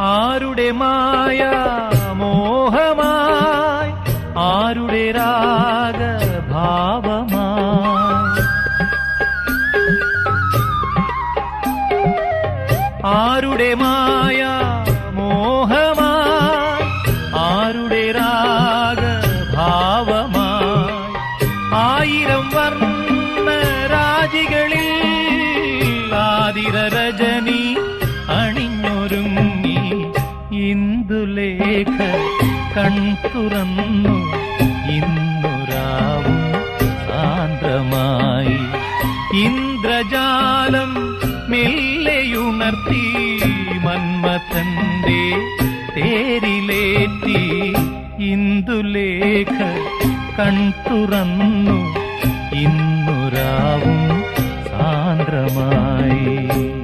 ആരുടെ മായ മോഹമായി? ആരുടെ രാഗഭാവമായി? ആരുടെ മായ മോഹമായി? ആരുടെ രാഗഭാവമായി? ആയിരം വർണ രാജികളിൽ ആതിര രജനി അണിഞ്ഞൊരുങ്ങി ഇന്ദുലേഖ കൺ തുറന്നു. ഇന്നുരാവും സാന്ദ്രമായി. ഇന്ദ്രജാലം മെല്ലെയുണർത്തി മന്മഥന്റെ തേരിലേറ്റി ഇന്ദുലേഖ കൺ തുറന്നു. ഇന്നുരാവും സാന്ദ്രമായി.